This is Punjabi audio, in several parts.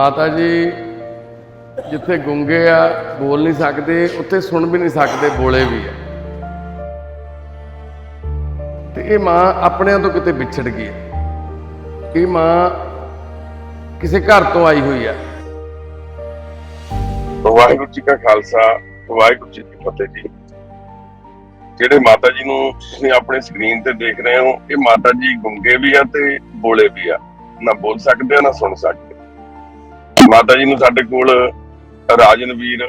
ਮਾਤਾ ਜੀ ਜਿੱਥੇ ਗੁੰਗੇ ਆ, ਬੋਲ ਨਹੀਂ ਸਕਦੇ, ਉੱਥੇ ਸੁਣ ਵੀ ਨਹੀਂ ਸਕਦੇ, ਬੋਲੇ ਵੀ ਆ। ਤੇ ਇਹ ਮਾਂ ਆਪਣਿਆਂ ਤੋਂ ਕਿਤੇ ਵਿਛੜ ਗਈ ਹੈ ਇਹ ਮਾਂ ਕਿਸੇ ਘਰ ਤੋਂ ਆਈ ਹੋਈ ਆ। ਵਾਹਿਗੁਰੂ ਜੀ ਕਾ ਖਾਲਸਾ, ਵਾਹਿਗੁਰੂ ਜੀ ਕੀ ਫਤਿਹ ਜੀ। ਜਿਹੜੇ ਮਾਤਾ ਜੀ ਨੂੰ ਤੁਸੀਂ ਆਪਣੇ ਸਕਰੀਨ ਤੇ ਦੇਖ ਰਹੇ ਹੋ, ਇਹ ਮਾਤਾ ਜੀ ਗੁੰਗੇ ਵੀ ਆ ਤੇ ਬੋਲੇ ਵੀ ਆ। ਨਾ ਬੋਲ ਸਕਦੇ ਆ, ਨਾ ਸੁਣ ਸਕਦੇ। ਮਾਤਾ ਜੀ ਨੂੰ ਸਾਡੇ ਕੋਲ ਰਾਜਨ ਵੀਰ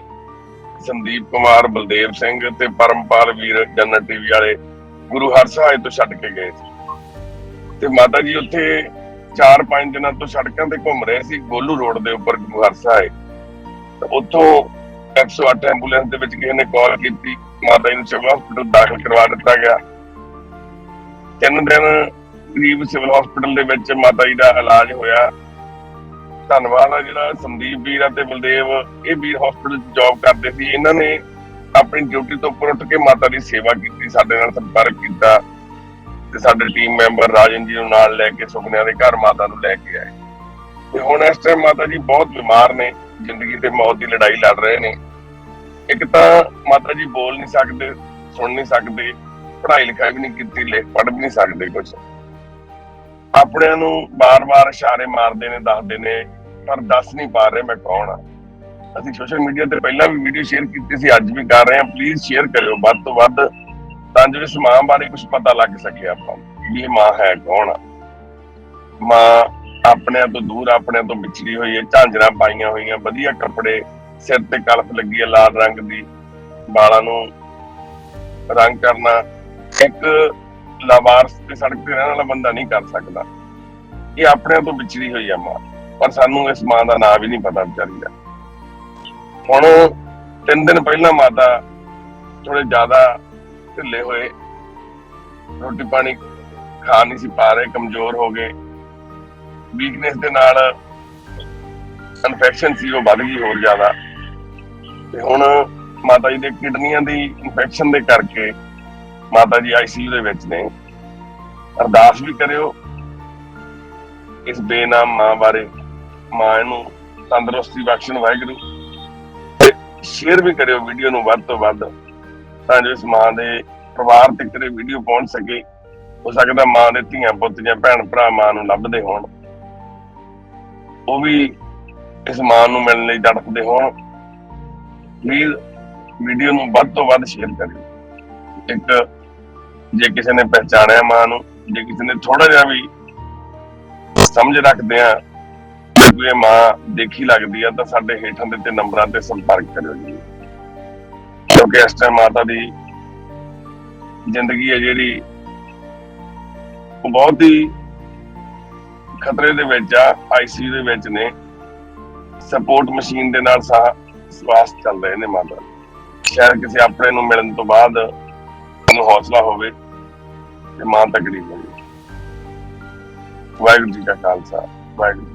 ਸੰਦੀਪ ਕੁਮਾਰ, ਬਲਦੇਵ ਸਿੰਘ ਤੇ ਪਰਮਪਾਲ ਵੀਰ ਜਨਤ ਟੀਵੀ ਵਾਲੇ ਗੁਰੂ ਹਰਸਹਾਏ ਤੋਂ ਛੱਡ ਕੇ ਗਏ ਸੀ। ਤੇ ਮਾਤਾ ਜੀ ਉੱਥੇ 4-5 ਦਿਨਾਂ ਤੋਂ ਸੜਕਾਂ ਤੇ ਘੁੰਮ ਰਹੇ ਸੀ, ਗੋਲੂ ਰੋਡ ਦੇ ਉੱਪਰ ਗੁਰੂ ਹਰਸਹਾਏ ਤੇ ਉੱਥੋਂ 108 ਐਂਬੂਲੈਂਸ ਦੇ ਵਿੱਚ ਕਿਸੇ ਨੇ ਕਾਲ ਕੀਤੀ, ਮਾਤਾ ਜੀ ਨੂੰ ਸਿਵਲ ਹਸਪੀਟਲ ਦਾਖਲ ਕਰਵਾ ਦਿੱਤਾ ਗਿਆ। ਤਿੰਨ ਦਿਨ ਕਰੀਬ ਸਿਵਲ ਹਸਪੀਟਲ ਦੇ ਵਿੱਚ ਮਾਤਾ ਜੀ ਦਾ ਇਲਾਜ ਹੋਇਆ। ਧੰਨਵਾਦ ਆ ਜਿਹੜਾ ਸੰਦੀਪ ਵੀਰ ਅਤੇ ਬਲਦੇਵ, ਇਹ ਵੀਰ ਹਸਪੀਟਲ 'ਚ ਜੌਬ ਕਰਦੇ ਸੀ। ਇਹਨਾਂ ਨੇ ਆਪਣੀ ਡਿਊਟੀ ਤੋਂ ਉੱਪਰ ਉੱਠ ਕੇ ਮਾਤਾ ਦੀ ਸੇਵਾ ਕੀਤੀ, ਸਾਡੇ ਨਾਲ ਸੰਪਰਕ ਕੀਤਾ ਤੇ ਸਾਡੇ ਟੀਮ ਮੈਂਬਰ ਰਾਜਨ ਜੀ ਨੂੰ ਨਾਲ ਲੈ ਕੇ, ਸੁਪਨਿਆਂ ਦੇ ਘਰ ਮਾਤਾ ਨੂੰ ਲੈ ਕੇ ਆਏ। ਤੇ ਹੁਣ ਇਸ ਟਾਈਮ ਮਾਤਾ ਜੀ ਬਹੁਤ ਬਿਮਾਰ ਨੇ, ਜ਼ਿੰਦਗੀ ਤੇ ਮੌਤ ਦੀ ਲੜਾਈ ਲੜ ਰਹੇ ਨੇ। ਇੱਕ ਤਾਂ ਮਾਤਾ ਜੀ ਬੋਲ ਨਹੀਂ ਸਕਦੇ, ਸੁਣ ਨਹੀਂ ਸਕਦੇ, ਪੜ੍ਹਾਈ ਲਿਖਾਈ ਵੀ ਨਹੀਂ ਕੀਤੀ, ਲਿਖ ਪੜ੍ਹ ਵੀ ਨਹੀਂ ਸਕਦੇ ਕੁਝ ਆਪਣਿਆਂ ਨੂੰ ਬਾਰ-ਬਾਰ ਇਸ਼ਾਰੇ ਮਾਰਦੇ ਨੇ, ਦੱਸਦੇ ਨੇ, ਪਰ ਦੱਸ ਨਹੀਂ ਪਾ ਰਹੇ ਮੈਂ ਕੌਣ ਆ। ਅਸੀਂ ਸੋਸ਼ਲ ਮੀਡੀਆ ਤੇ ਪਹਿਲਾਂ ਵੀ ਵੀਡੀਓ ਸ਼ੇਅਰ ਕੀਤੀ ਸੀ, ਅੱਜ ਵੀ ਕਰ ਰਹੇ ਹਾਂ। ਪਲੀਜ਼ ਸ਼ੇਅਰ ਕਰਿਓ, ਵੱਧ ਤੋਂ ਵੱਧ ਤਾਂ ਜੋ ਇਸ ਮਾਂ ਬਾਰੇ ਕੁਝ ਪਤਾ ਲੱਗ ਸਕੇ ਆਪਾਂ ਇਹ ਮਾਂ ਹੈ ਕੌਣ ਆ। ਮਾਂ ਆਪਣਿਆਂ ਤੋਂ ਦੂਰ, ਆਪਣਿਆਂ ਤੋਂ ਵਿਛੜੀ ਹੋਈ ਹੈ, ਝਾਂਜਰਾਂ ਪਾਈਆਂ ਹੋਈਆਂ, ਵਧੀਆ ਕੱਪੜੇ, ਸਿਰ ਤੇ ਕਲਫ ਲੱਗੀ ਹੈ ਲਾਲ ਰੰਗ ਦੀ, ਵਾਲਾਂ ਨੂੰ ਰੰਗ ਕਰਨਾ, ਇੱਕ ਲਾਵਾਰਸ ਤੇ ਸੜਕ ਤੇ ਰਹਿਣ ਵਾਲਾ ਬੰਦਾ ਨਹੀਂ ਕਰ ਸਕਦਾ। ਇਹ ਆਪਣਿਆਂ ਤੋਂ ਵਿਚਰੀ ਹੋਈ ਹੈ ਮਾਂ। ਪਰ ਸਾਨੂੰ ਇਸ ਮਾਂ ਦਾ ਨਾਂ ਵੀ ਨਹੀਂ ਪਤਾ ਵਿਚਾਰੀ ਦਾ। ਹੁਣ ਤਿੰਨ ਦਿਨ ਪਹਿਲਾਂ ਮਾਤਾ ਥੋੜੇ ਜ਼ਿਆਦਾ ਢਿੱਲੇ ਹੋਏ। ਰੋਟੀ ਪਾਣੀ ਖਾ ਨਹੀਂ ਸੀ ਪਾ ਰਹੇ, ਕਮਜ਼ੋਰ ਹੋ ਗਏ। ਵੀਕਨੈਸ ਦੇ ਨਾਲ ਇਨਫੈਕਸ਼ਨ ਸੀ, ਉਹ ਵੱਧ ਗਈ ਹੋਰ ਜ਼ਿਆਦਾ। ਤੇ ਹੁਣ ਮਾਤਾ ਜੀ ਦੇ ਕਿਡਨੀਆਂ ਦੀ ਇਨਫੈਕਸ਼ਨ ਦੇ ਕਰਕੇ ਮਾਤਾ ਜੀ ਆਈਸੀਯੂ ਦੇ ਵਿੱਚ ਨੇ। ਅਰਦਾਸ ਵੀ ਕਰਿਓ। ਇਸ ਬੇਨਾਮ ਮਾਂ ਬਾਰੇ ਮਾਂ ਨੂੰ ਤੰਦਰੁਸਤੀ ਬਖਸ਼ਣ ਵਾਹਿਗੁਰੂ। ਤੇ ਸ਼ੇਅਰ ਵੀ ਕਰਿਓ ਵੀਡੀਓ ਨੂੰ ਵੱਧ ਤੋਂ ਵੱਧ, ਤਾਂ ਜੋ ਇਸ ਮਾਂ ਦੇ ਪਰਿਵਾਰ ਤੱਕ ਇਹ ਵੀਡੀਓ ਪਹੁੰਚ ਸਕੇ। ਹੋ ਸਕਦਾ ਮਾਂ ਦੇ ਧੀਆਂ ਪੁੱਤ ਜਾਂ ਭੈਣ ਭਰਾ ਮਾਂ ਨੂੰ ਲੱਭਦੇ ਹੋਣ। ਉਹ ਵੀ ਇਸ ਮਾਂ ਨੂੰ ਮਿਲਣ ਲਈ ਤੜਪਦੇ ਹੋਣ। ਪਲੀਜ਼ ਵੀਡੀਓ ਨੂੰ ਵੱਧ ਤੋਂ ਵੱਧ ਸ਼ੇਅਰ ਕਰਿਓ। ਇੱਕ, ਜੇ ਕਿਸੇ ਨੇ ਪਹਿਚਾਣਿਆ ਮਾਂ ਨੂੰ ਜੇ ਕਿਸੇ ਨੇ ਥੋੜਾ ਜਿਹਾ ਵੀ ਸਮਝ ਰੱਖਦੇ ਆ ਕੋਈ ਮਾਂ ਦੇਖੀ ਲੱਗਦੀ ਆ, ਤਾਂ ਸਾਡੇ ਹੇਠਾਂ ਦਿੱਤੇ ਨੰਬਰਾਂ ਤੇ ਸੰਪਰਕ ਕਰਿਓ ਜੀ। ਕਿਉਂਕਿ ਇਸ ਟਾਈਮ ਮਾਤਾ ਦੀ ਜ਼ਿੰਦਗੀ ਹੈ ਜਿਹੜੀ ਉਹ ਬਹੁਤ ਹੀ ਖਤਰੇ ਦੇ ਵਿੱਚ ਆ ਆਈਸੀਯੂ ਦੇ ਵਿੱਚ ਨੇ। ਸਪੋਰਟ ਮਸ਼ੀਨ ਦੇ ਨਾਲ ਸਾਹ ਸਵਾਸ ਚੱਲ ਰਹੇ ਨੇ ਮਾਤਾ। ਸ਼ਾਇਦ ਕਿਸੇ ਆਪਣੇ ਨੂੰ ਮਿਲਣ ਤੋਂ ਬਾਅਦ ਉਹਨੂੰ ਹੌਸਲਾ ਹੋਵੇ। ਤੇ ਮਾਂ ਤਕੜੀ ਹੋਵੇ ਵਾਹਿਗੁਰੂ ਜੀ ਕਾ ਖਾਲਸਾ ਵਾਹਿਗੁਰੂ